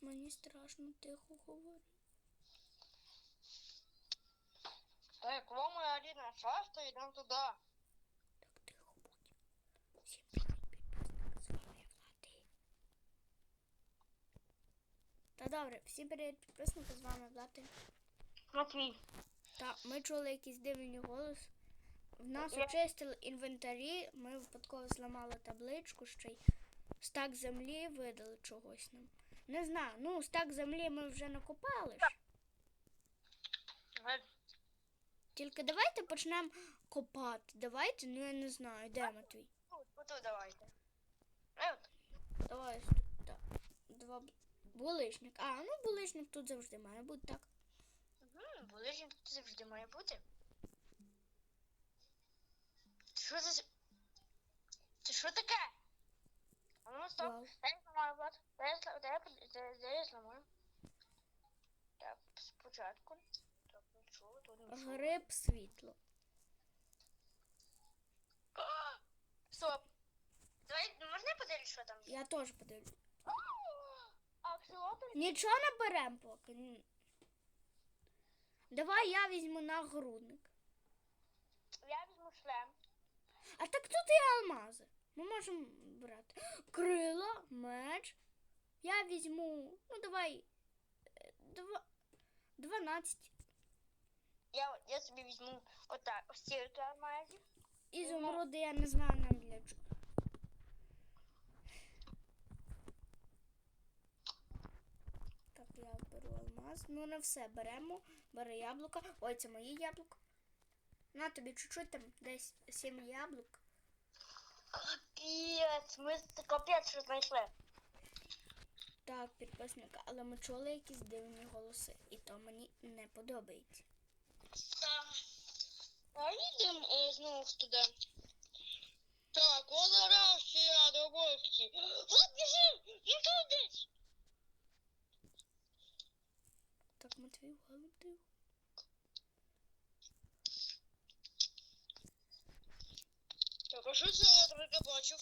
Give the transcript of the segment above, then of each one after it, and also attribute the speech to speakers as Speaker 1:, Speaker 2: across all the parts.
Speaker 1: Мені страшно тихо говорити.
Speaker 2: Так, вам моя рідна часто йдемо туди.
Speaker 1: Так тихо будь. Всім привіт, підписники, з вами Влад. Та добре, всім привіт, підписники, з вами Влад.
Speaker 2: Матвій.
Speaker 1: Та ми чули якийсь дивний голос. В нас очистили інвентарі, ми випадково зламали табличку, ще й стак землі видали чогось нам. Не знаю, ну стак землі ми вже накопали ж. Тільки давайте почнемо копати. Давайте, ну я не знаю, де Матвій?
Speaker 2: Отут давайте. Е.
Speaker 1: Давай. Так. Два булишник. А, ну булишник тут завжди має бути так.
Speaker 2: Мгм, Булижник тут завжди має бути. Що за... Це що таке? Ну стоп.
Speaker 1: Вау.
Speaker 2: Я зламаю, Влад. Дай я дай я дай- я зламаю. Так, спочатку. Так, нічого, тут нічого.
Speaker 1: Гриб світло.
Speaker 2: Стоп. Давай, ну, можна я подивлюсь, що там є?
Speaker 1: Я теж подивлюсь. Нічого не беремо поки. Ні. Давай я візьму нагрудник.
Speaker 2: Я візьму шлем.
Speaker 1: А так тут і алмази. Ми можемо брати. Крила, меч. Я візьму. Ну давай. е, Два. 12.
Speaker 2: Я, я собі візьму отак, ось ці алмазів.
Speaker 1: Ізумруди я не знаю нам для чого. Так, я беру алмаз. Ну, не все беремо. Бери яблука. Ой, це мої яблука. На тобі чуть-чуть там десь сім яблук.
Speaker 2: Капець, ми капець, що знайшли.
Speaker 1: Так, підписника, але ми чули якісь дивні голоси, і то мені не подобається.
Speaker 2: Так. А їдемо е, знову туди. Так, одразу я до гості. От біжим, він тут десь.
Speaker 1: Так, Матвій, голубів.
Speaker 2: Так, а що це я таке бачив?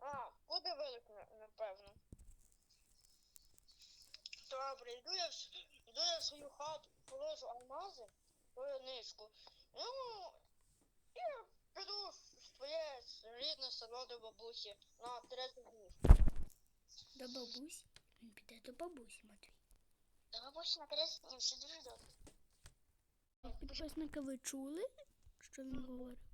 Speaker 2: А, буде велик, напевно. Добре, йду я, йду я в свою хату, положу алмази, нишку. Ну, і піду в своє рідне село до бабусі на 30 днів.
Speaker 1: До бабусі. Він піде до бабусі, Матвій.
Speaker 2: До бабусі на 30 днів, все дуже добре.
Speaker 1: Підписника, ви чули, що він говорив?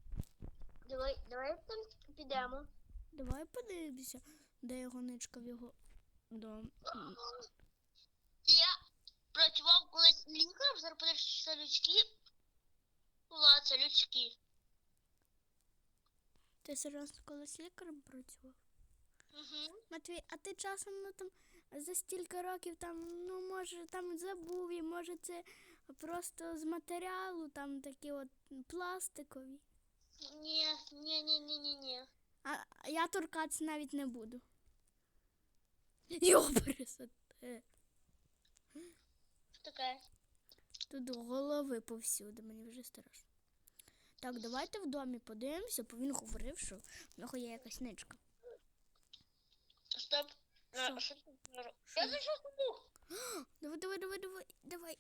Speaker 2: Давай, давай там підемо.
Speaker 1: Давай подивимося, де його ничка в його дом.
Speaker 2: Я працював колись лікарем, зараз подивишся, що це людські. Ла, це людські.
Speaker 1: Ти серйозно колись лікарем працював?
Speaker 2: Угу.
Speaker 1: Матвій, а ти часом ну, там за стільки років там, ну може там забув, і може це просто з матеріалу, там такі от пластикові.
Speaker 2: Ні, ні, ні, ні, ні, ні.
Speaker 1: А я торкатися навіть не буду. Його пересоте.
Speaker 2: Що таке?
Speaker 1: Тут голови повсюди, мені вже страшно. Так, давайте в домі подивимося, бо він говорив, що в нього є якась ничка.
Speaker 2: Стоп.
Speaker 1: Що?
Speaker 2: що ти зараз? Я зайшов в бух.
Speaker 1: Давай, давай, давай, давай, давай.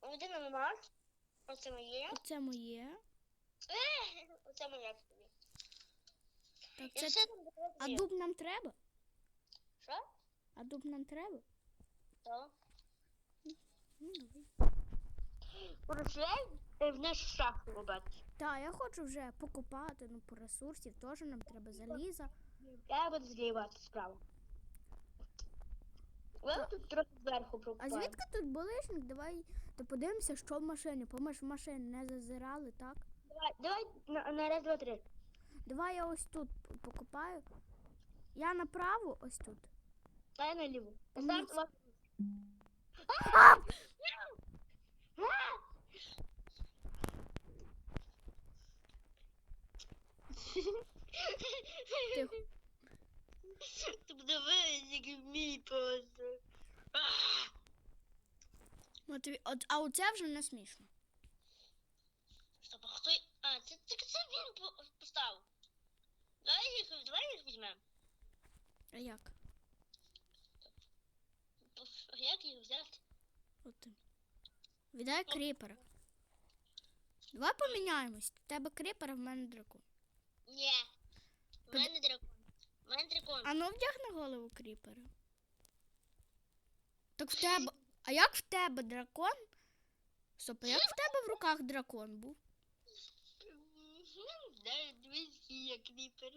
Speaker 2: Один алмаз. Оце моє.
Speaker 1: Оце моє.
Speaker 2: Оце моє тобі.
Speaker 1: Так, це... А дуб нам треба?
Speaker 2: Що?
Speaker 1: А дуб нам треба?
Speaker 2: Так.
Speaker 1: Ну, давай.
Speaker 2: Порушляй вниз шахту робити.
Speaker 1: Так, я хочу вже покупати, ну, по ресурсів теж нам треба заліза.
Speaker 2: Я буду злівати справа. Я тут трохи зверху
Speaker 1: А звідки тут булишник? Давай то подивимося, що в машині. Бо ми ж в машині не зазирали, так?
Speaker 2: Давай, давай на, на раз, два, три.
Speaker 1: Давай я ось тут п- покупаю. Я направо ось тут.
Speaker 2: Дай наліву.
Speaker 1: Ні.
Speaker 2: Там лап-
Speaker 1: А!
Speaker 2: А!
Speaker 1: Тихо.
Speaker 2: Ти подивись, мій просто. А!
Speaker 1: Матвій, от, а оце вже не смішно.
Speaker 2: Стоп, а хто? А, це, це, це він поставив. Давай їх, давай їх візьмемо.
Speaker 1: А як?
Speaker 2: А як їх взяти?
Speaker 1: От. ти. Віддай кріпера. Давай поміняємось. В тебе кріпер, а в мене дракон.
Speaker 2: Ні. В мене дракон. В мене дракон.
Speaker 1: А ну вдягни голову кріпера. Так в тебе. А як в тебе дракон? Стоп, а як в тебе в руках дракон був?
Speaker 2: Кріпер.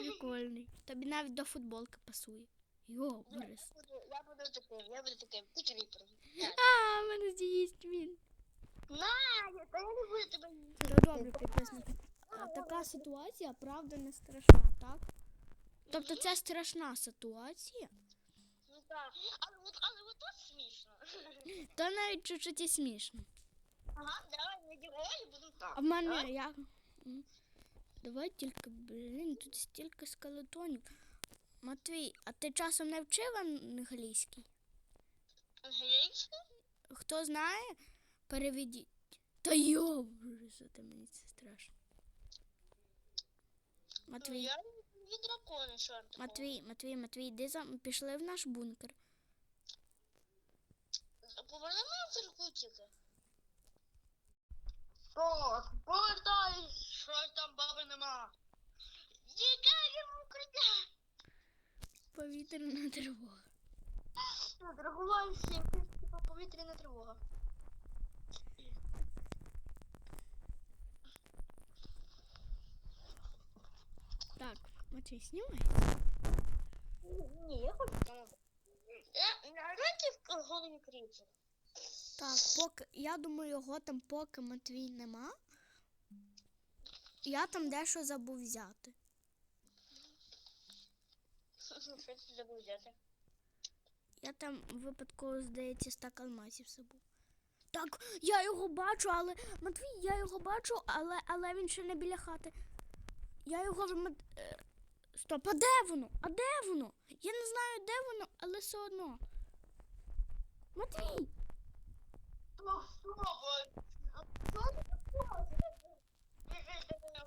Speaker 1: Прикольний. Тобі навіть до футболки пасує. Йо, Борис.
Speaker 2: Я буду, таким, я буду таким. Ти кріпер.
Speaker 1: А, мене з'їсть він.
Speaker 2: На, я- та я не буду тебе їсти.
Speaker 1: Ну добре, підписники. А, Така ситуація, правда, не страшна, так? Тобто це страшна ситуація,
Speaker 2: Ну так. Але от, але от тут смішно.
Speaker 1: То навіть чуть-чуть і смішно.
Speaker 2: Ага, давай і будемо так.
Speaker 1: А в мене я. М. Давай тільки, блін, тут стільки скелетонів. Матвій, а ти часом не вчив англійський?
Speaker 2: Англійську?
Speaker 1: Хто знає, переведіть. Та йо, Борис, ти мені це страшно.
Speaker 2: Ну,
Speaker 1: Матвій,
Speaker 2: я від дракона, що?
Speaker 1: Матвій, Матвій, Матвій, іди за пішли в наш бункер.
Speaker 2: Повернемо церкву тільки. Так, повертайся, щось там баби нема. Тікаємо в укриття.
Speaker 1: Повітряна тривога.
Speaker 2: Регулюємося, типа повітряна тривога.
Speaker 1: Так, Матвій, знімай.
Speaker 2: Ні, я хочу там. Я наразі в голові кріпчу.
Speaker 1: Так, поки я думаю, його там поки Матвій нема. Я там дещо забув взяти.
Speaker 2: Що ти забув взяти?
Speaker 1: Я там випадково, здається, стак алмазів забув. Так, я його бачу, але Матвій, я його бачу, але, але він ще не біля хати. Я його Мат- е, Стоп, а де воно? А де воно? Я не знаю, де воно, але все одно. Матвій!
Speaker 2: Ну, що ви? Що ти такое? Біжи до мене.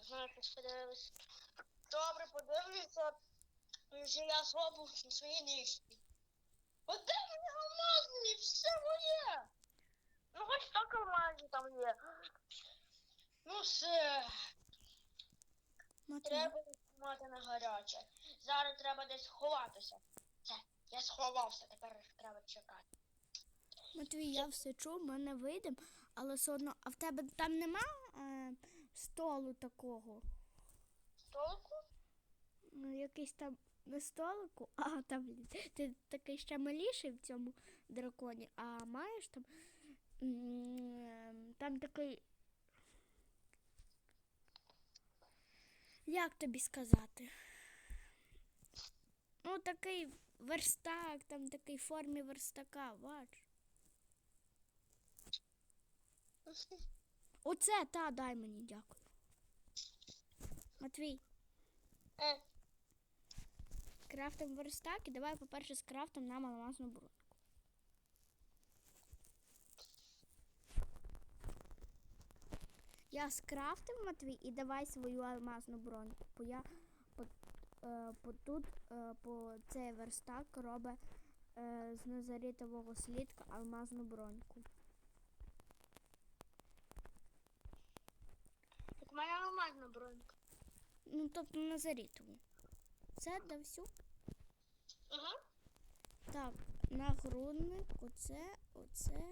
Speaker 2: Знаю, щось подивились. Добре, подивлюся. Вже я зробив свої нижці. От де мені алмазні? Все моє. Ну, хоч так алмазні там є. Ну, все. Треба мати на гаряче. Зараз треба десь ховатися. Я сховався, тепер треба чекати.
Speaker 1: Матвій, я все чув, ми не вийдемо, але все одно. А в тебе там нема е, столу такого?
Speaker 2: Толку?
Speaker 1: Ну, якийсь там не столику, а там ти такий ще маліший в цьому драконі, а маєш там там такий. Як тобі сказати? Ну, такий верстак, там такий в формі верстака, бач. Оце, та, дай мені, дякую. Матвій.
Speaker 2: Е,
Speaker 1: Крафтим верстак і давай, по-перше, скрафтим нам алмазну броньку. Я скрафтив Матвій і давай свою алмазну броньку. Бо я по, е, тут е, по цей верстак робить е, з назарітового слідка алмазну броньку.
Speaker 2: так мене алмазна бронька.
Speaker 1: Ну, тобто назарітову. Це да всю.
Speaker 2: Ага.
Speaker 1: Так, нагрудник, оце, оце,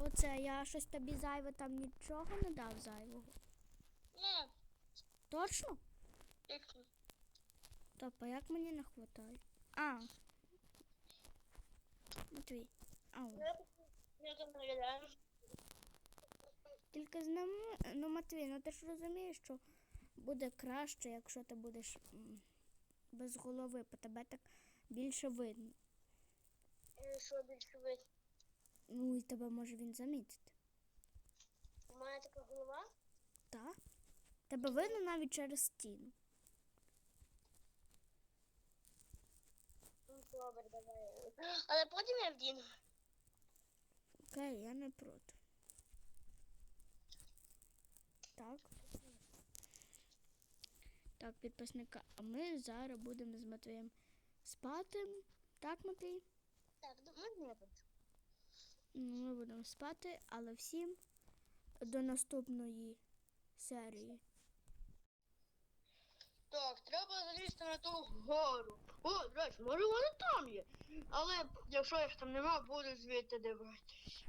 Speaker 1: оце. Я щось тобі зайве там нічого не дав зайвого.
Speaker 2: Не,
Speaker 1: Точно?
Speaker 2: тихо.
Speaker 1: Стоп, а як мені не хватає? А. Матвій. Ау.
Speaker 2: Я там виглядаю.
Speaker 1: Тільки з ним, ну Матвій, ну ти ж розумієш, що буде краще, якщо ти будеш без голови, по тебе так більше видно.
Speaker 2: Е, Що більше вийти?
Speaker 1: Ну і тебе може він замітити.
Speaker 2: У мене така голова?
Speaker 1: Так? Тебе видно навіть через стіну.
Speaker 2: Ну, добре, давай. Але потім я вдіну.
Speaker 1: Окей, я не проти. Так. Так, підписника. А ми зараз будемо з Матвієм спати. Так, Матвій?
Speaker 2: Так, ми не бачимо.
Speaker 1: Ну, Ми будемо спати, але всім до наступної серії.
Speaker 2: Так, треба залізти на ту гору. О, до може вони там є. Але якщо їх там нема, буду звідти дивитись.